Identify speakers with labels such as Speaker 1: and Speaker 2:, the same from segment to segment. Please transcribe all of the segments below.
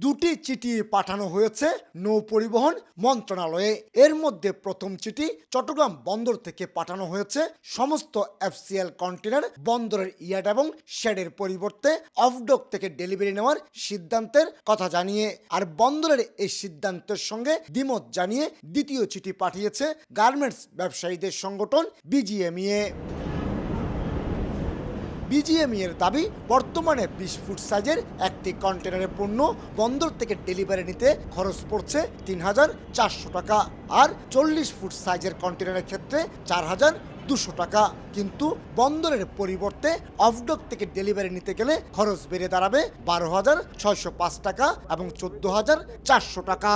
Speaker 1: দুটি চিঠি পাঠানো হয়েছে নৌ পরিবহন মন্ত্রণালয়ে। এর মধ্যে প্রথম চিঠি চট্টগ্রাম বন্দর থেকে পাঠানো হয়েছে। সমস্ত এফসিএল কন্টেনার বন্দরের ইয়ার্ড এবং শেডের পরিবর্তে অফডক থেকে ডেলিভারি নেওয়ার সিদ্ধান্তের কথা জানিয়ে, আর বন্দরের এই সিদ্ধান্তের সঙ্গে দ্বিমত জানিয়ে দ্বিতীয় চিঠি পাঠিয়েছে গার্মেন্টস ব্যবসায়ীদের সংগঠন বিজিএমইএ। বিজিএমই এর দাবি, বর্তমানে বিশ ফুট সাইজের একটি কন্টেনারের পণ্য বন্দর থেকে ডেলিভারি নিতে খরচ পড়ছে তিন হাজার চারশো টাকা আর চল্লিশ ফুট সাইজের কন্টেনারের ক্ষেত্রে চার হাজার দুশো টাকা। কিন্তু বন্দরের পরিবর্তে অফডক থেকে ডেলিভারি নিতে গেলে খরচ বেড়ে দাঁড়াবে বারো হাজার ছয়শো পাঁচ টাকা এবং চোদ্দ হাজার চারশো টাকা।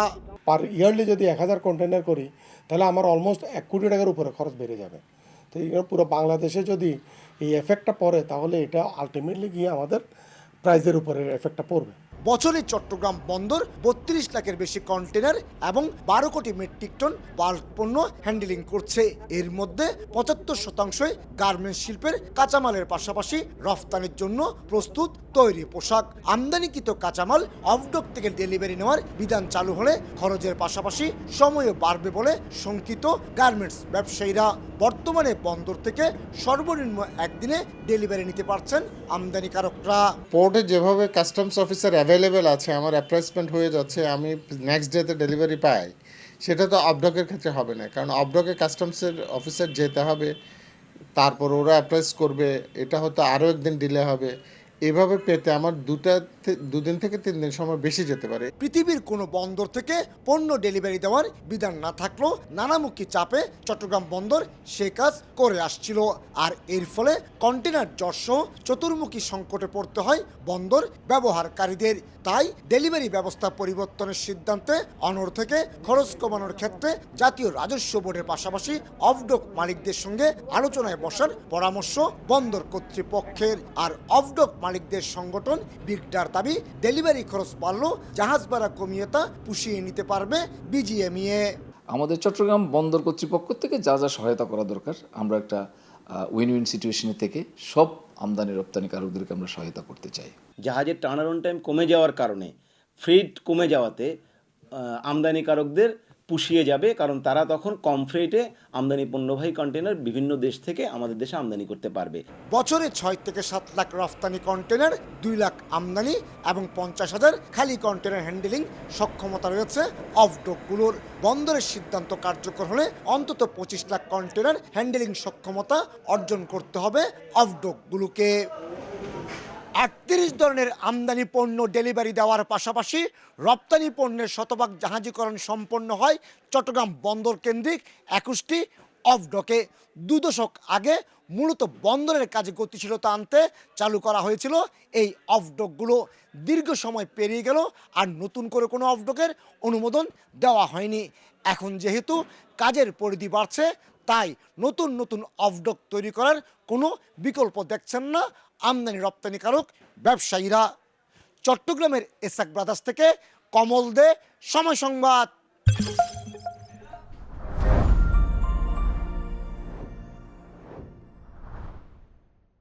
Speaker 2: পার ইয়ারলি যদি এক হাজার কন্টেনার করি, তাহলে আমার অলমোস্ট এক কোটি টাকার উপরে খরচ বেড়ে যাবে। তো এই পুরো বাংলাদেশে যদি এই এফেক্টটা পড়ে, তাহলে এটা আলটিমেটলি গিয়ে আমাদের প্রাইজের উপরে এফেক্টটা পড়বে।
Speaker 1: বছরে চট্টগ্রাম বন্দর বত্রিশ লাখের বেশি কন্টেনার এবং বারো কোটি মেট্রিক টন বাল্ক পণ্য হ্যান্ডেলিং করছে। এর মধ্যে পঁচাত্তর শতাংশই গার্মেন্টস শিল্পের কাঁচামালের পাশাপাশি রফতানির জন্য প্রস্তুত তৈরি পোশাক। আমদানিকৃত কাঁচামাল অফডক থেকে ডেলিভারি নেওয়ার বিধান চালু হলে খরচের পাশাপাশি সময়ও বাড়বে বলে শঙ্কিত গার্মেন্টস ব্যবসায়ীরা। বর্তমানে বন্দর থেকে সর্বনিম্ন একদিনে ডেলিভারি নিতে পারছেন আমদানিকারকরা।
Speaker 3: পোর্টে যেভাবে কাস্টমস অফিসার অ্যাভেলেবেল আছে, আমার অ্যাপ্রাইসমেন্ট হয়ে যাচ্ছে, আমি নেক্সট ডেতে ডেলিভারি পাই, সেটা তো অবডকের ক্ষেত্রে হবে না, কারণ অবডকে কাস্টমসের অফিসার যেতে হবে, তারপর ওরা অ্যাপ্রাইস করবে, এটা হয়তো আরও একদিন ডিলে হবে এভাবে পেতে আমার দুটা দুদিন থেকে তিন দিন সময় বেশি যেতে পারে।
Speaker 1: পৃথিবীর কোনো বন্দর থেকে পণ্য ডেলিভারি দেওয়ার বিধান না থাকলেও নানামুখী চাপে চট্টগ্রাম বন্দর সে কাজ করে আসছিল। আর এর ফলে কন্টেনার জটসহ চতুর্মুখী সংকটে পড়তে হয় বন্দর ব্যবহারকারীদের। তাই ডেলিভারি ব্যবস্থা পরিবর্তনের সিদ্ধান্তে অনর থেকে খরচ কমানোর ক্ষেত্রে জাতীয় রাজস্ব বোর্ডের পাশাপাশি অফডক মালিকদের সঙ্গে আলোচনায় বসার পরামর্শ বন্দর কর্তৃপক্ষের। আর অফডক মালিকদের সংগঠন বিগডার দাবি ডেলিভারি খরচ বাড়লেও জাহাজ ভাড়া কমিয়ে তা পুষিয়ে নিতে পারবে বিজিএমইএ।
Speaker 4: আমাদের চট্টগ্রাম বন্দর কর্তৃপক্ষ থেকে যা যা সহায়তা করা দরকার আমরা একটা উইন উইন সিচুয়েশনের থেকে সব আমদানি রপ্তানিকারকদেরকে আমরা সহায়তা করতে চাই।
Speaker 5: জাহাজের টার্নারন টাইম কমে যাওয়ার কারণে ফ্রেট কমে যাওয়াতে আমদানিকারকদের পুষিয়ে যাবে, কারণ তারা তখন কম ফ্রেটে আমদানি পণ্যবাহী কন্টেনার বিভিন্ন দেশ থেকে আমাদের দেশে আমদানি করতে পারবে।
Speaker 1: বছরে ছয় থেকে সাত লাখ রফতানি কন্টেনার দুই লাখ আমদানি এবং পঞ্চাশ হাজার খালি কন্টেনার হ্যান্ডেলিং সক্ষমতা রয়েছে অফডকগুলোর বন্দরের সিদ্ধান্ত কার্যকর হলে অন্তত পঁচিশ লাখ কন্টেনার হ্যান্ডেলিং সক্ষমতা অর্জন করতে হবে অফডকগুলোকে আটত্রিশ ধরনের আমদানি পণ্য ডেলিভারি দেওয়ার পাশাপাশি রপ্তানি পণ্যের শতভাগ জাহাজীকরণ সম্পন্ন হয় চট্টগ্রাম বন্দর কেন্দ্রিক একুশটি অফডকে দু দশক আগে মূলত বন্দরের কাজে গতিশীলতা আনতে চালু করা হয়েছিল এই অফডকগুলো দীর্ঘ সময় পেরিয়ে গেল, আর নতুন করে কোনো অফডকের অনুমোদন দেওয়া হয়নি। এখন যেহেতু কাজের পরিধি বাড়ছে তাই নতুন নতুন অফডক তৈরি করার কোনো বিকল্প দেখছেন না আমদানি রপ্তানিকারক ব্যবসায়ীরা। চট্টগ্রামের এসাক ব্রাদার্স থেকে কমল দে, সময় সংবাদ।